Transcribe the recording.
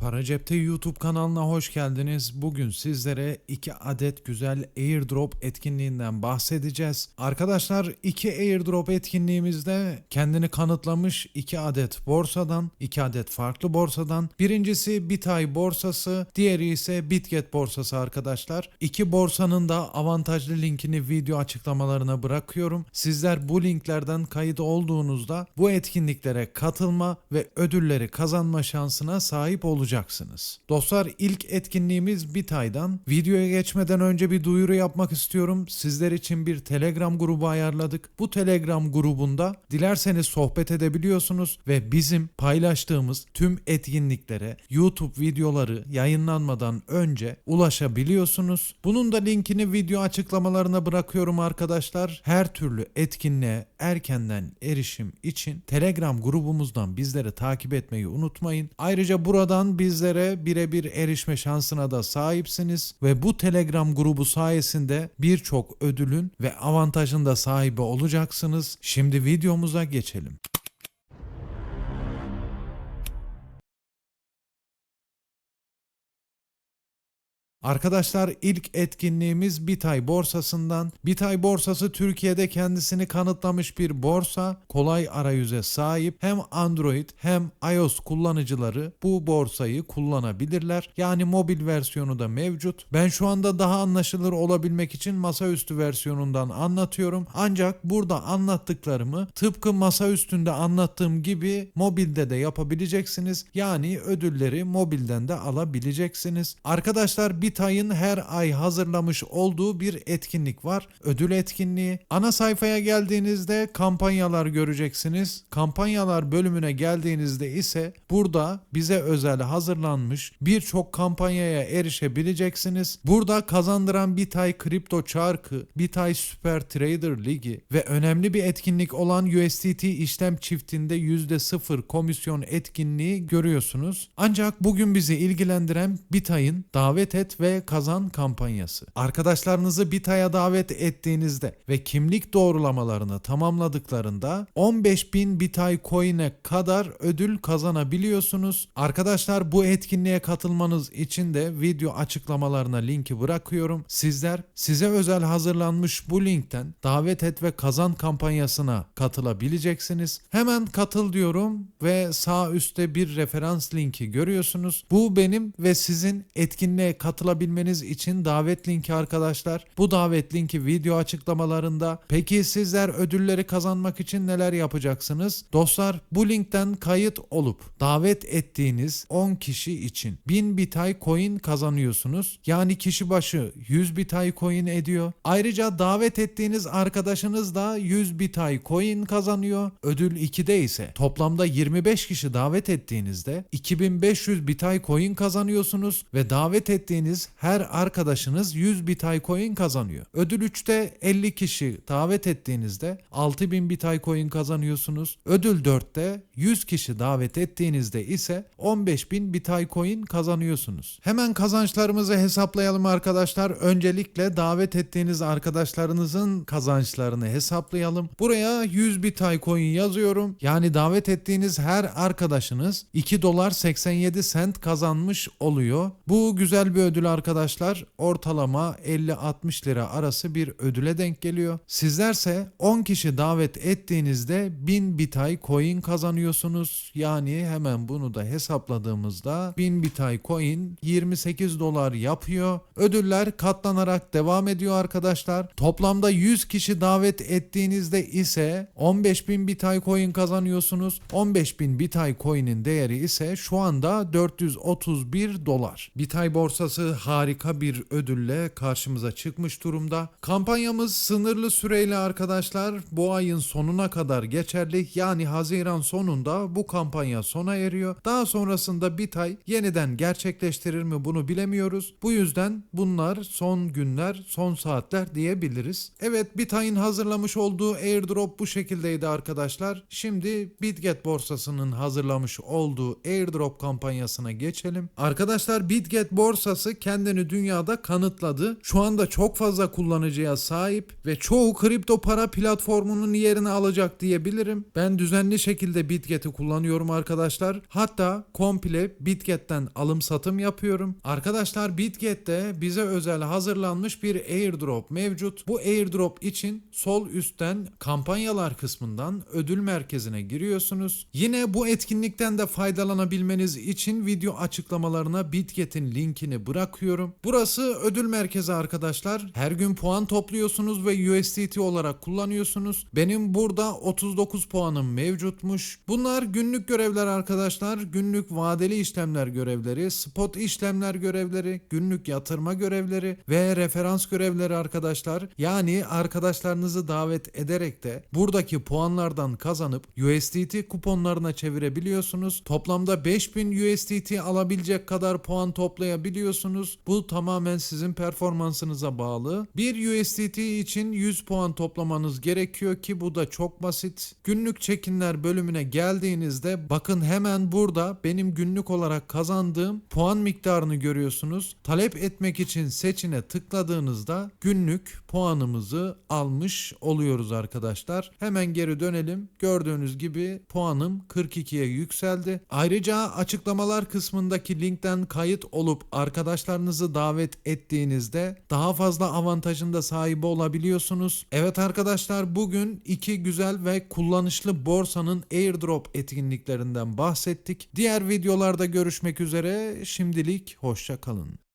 Para Cepte YouTube kanalına hoş geldiniz. Bugün sizlere 2 adet güzel airdrop etkinliğinden bahsedeceğiz. Arkadaşlar 2 airdrop etkinliğimizde kendini kanıtlamış 2 adet borsadan, 2 adet farklı borsadan. Birincisi Bitay borsası, diğeri ise Bitget borsası arkadaşlar. İki borsanın da avantajlı linkini video açıklamalarına bırakıyorum. Sizler bu linklerden kayıt olduğunuzda bu etkinliklere katılma ve ödülleri kazanma şansına sahip olacaksınız. Dostlar ilk etkinliğimiz Bitay'dan. Videoya geçmeden önce bir duyuru yapmak istiyorum. Sizler için bir Telegram grubu ayarladık. Bu Telegram grubunda dilerseniz sohbet edebiliyorsunuz ve bizim paylaştığımız tüm etkinliklere YouTube videoları yayınlanmadan önce ulaşabiliyorsunuz. Bunun da linkini video açıklamalarına bırakıyorum arkadaşlar. Her türlü etkinliğe erkenden erişim için Telegram grubumuzdan bizleri takip etmeyi unutmayın. Ayrıca buradan bizlere birebir erişme şansına da sahipsiniz ve bu Telegram grubu sayesinde birçok ödülün ve avantajın da sahibi olacaksınız. Şimdi videomuza geçelim. Arkadaşlar ilk etkinliğimiz Bitay borsasından. Bitay borsası Türkiye'de kendisini kanıtlamış bir borsa. Kolay arayüze sahip. Hem Android hem iOS kullanıcıları bu borsayı kullanabilirler. Yani mobil versiyonu da mevcut. Ben şu anda daha anlaşılır olabilmek için masaüstü versiyonundan anlatıyorum. Ancak burada anlattıklarımı tıpkı masa üstünde anlattığım gibi mobilde de yapabileceksiniz. Yani ödülleri mobilden de alabileceksiniz. Arkadaşlar Bitay'ın her ay hazırlamış olduğu bir etkinlik var. Ödül etkinliği. Ana sayfaya geldiğinizde kampanyalar göreceksiniz. Kampanyalar bölümüne geldiğinizde ise burada bize özel hazırlanmış birçok kampanyaya erişebileceksiniz. Burada kazandıran Bitay Kripto Çarkı, Bitay Süper Trader Ligi ve önemli bir etkinlik olan USDT işlem çiftinde %0 komisyon etkinliği görüyorsunuz. Ancak bugün bizi ilgilendiren Bitay'ın davet et ve kazan kampanyası. Arkadaşlarınızı Bitay'a davet ettiğinizde ve kimlik doğrulamalarını tamamladıklarında 15.000 Bitay coin'e kadar ödül kazanabiliyorsunuz. Arkadaşlar bu etkinliğe katılmanız için de video açıklamalarına linki bırakıyorum. Sizler size özel hazırlanmış bu linkten davet et ve kazan kampanyasına katılabileceksiniz. Hemen katıl diyorum ve sağ üstte bir referans linki görüyorsunuz. Bu benim ve sizin etkinliğe katılabilmeniz için davet linki arkadaşlar. Bu davet linki video açıklamalarında. Peki sizler ödülleri kazanmak için neler yapacaksınız? Dostlar bu linkten kayıt olup davet ettiğiniz 10 kişi için 1000 Bitay coin kazanıyorsunuz. Yani kişi başı 100 Bitay coin ediyor. Ayrıca davet ettiğiniz arkadaşınız da 100 Bitay coin kazanıyor. Ödül 2'de ise toplamda 25 kişi davet ettiğinizde 2500 Bitay coin kazanıyorsunuz ve davet ettiğiniz her arkadaşınız 100 Bitay coin kazanıyor. Ödül 3'te 50 kişi davet ettiğinizde 6000 Bitay coin kazanıyorsunuz. Ödül 4'te 100 kişi davet ettiğinizde ise 15000 Bitay coin kazanıyorsunuz. Hemen kazançlarımızı hesaplayalım arkadaşlar. Öncelikle davet ettiğiniz arkadaşlarınızın kazançlarını hesaplayalım. Buraya 100 Bitay coin yazıyorum. Yani davet ettiğiniz her arkadaşınız 2 dolar 87 sent kazanmış oluyor. Bu güzel bir ödül arkadaşlar. Ortalama 50-60 lira arası bir ödüle denk geliyor. Sizlerse 10 kişi davet ettiğinizde 1000 Bitay coin kazanıyorsunuz. Yani hemen bunu da hesapladığımızda 1000 Bitay coin 28 dolar yapıyor. Ödüller katlanarak devam ediyor arkadaşlar. Toplamda 100 kişi davet ettiğinizde ise 15.000 Bitay coin kazanıyorsunuz. 15.000 Bitay coin'in değeri ise şu anda 431 dolar. Bitay borsası harika bir ödülle karşımıza çıkmış durumda. Kampanyamız sınırlı süreyle arkadaşlar bu ayın sonuna kadar geçerli. Yani Haziran sonunda bu kampanya sona eriyor. Daha sonrasında Bitay yeniden gerçekleştirir mi bunu bilemiyoruz. Bu yüzden bunlar son günler, son saatler diyebiliriz. Evet Bitay'ın hazırlamış olduğu airdrop bu şekildeydi arkadaşlar. Şimdi Bitget borsasının hazırlamış olduğu airdrop kampanyasına geçelim. Arkadaşlar Bitget borsası kendi kendini dünyada kanıtladı. Şu anda çok fazla kullanıcıya sahip ve çoğu kripto para platformunun yerini alacak diyebilirim. Ben düzenli şekilde Bitget'i kullanıyorum arkadaşlar. Hatta komple Bitget'ten alım satım yapıyorum. Arkadaşlar Bitget'te bize özel hazırlanmış bir airdrop mevcut. Bu airdrop için sol üstten kampanyalar kısmından ödül merkezine giriyorsunuz. Yine bu etkinlikten de faydalanabilmeniz için video açıklamalarına Bitget'in linkini bırakıyorum. Burası ödül merkezi arkadaşlar. Her gün puan topluyorsunuz ve USDT olarak kullanıyorsunuz. Benim burada 39 puanım mevcutmuş. Bunlar günlük görevler arkadaşlar. Günlük vadeli işlemler görevleri, spot işlemler görevleri, günlük yatırma görevleri ve referans görevleri arkadaşlar. Yani arkadaşlarınızı davet ederek de buradaki puanlardan kazanıp USDT kuponlarına çevirebiliyorsunuz. Toplamda 5000 USDT alabilecek kadar puan toplayabiliyorsunuz. Bu tamamen sizin performansınıza bağlı. Bir USDT için 100 puan toplamanız gerekiyor ki bu da çok basit. Günlük çekinler bölümüne geldiğinizde bakın hemen burada benim günlük olarak kazandığım puan miktarını görüyorsunuz. Talep etmek için seçine tıkladığınızda günlük puanımızı almış oluyoruz arkadaşlar. Hemen geri dönelim. Gördüğünüz gibi puanım 42'ye yükseldi. Ayrıca açıklamalar kısmındaki linkten kayıt olup arkadaşlarınızı davet ettiğinizde daha fazla avantajın da sahibi olabiliyorsunuz. Evet arkadaşlar bugün iki güzel ve kullanışlı borsanın airdrop etkinliklerinden bahsettik. Diğer videolarda görüşmek üzere. Şimdilik hoşça kalın.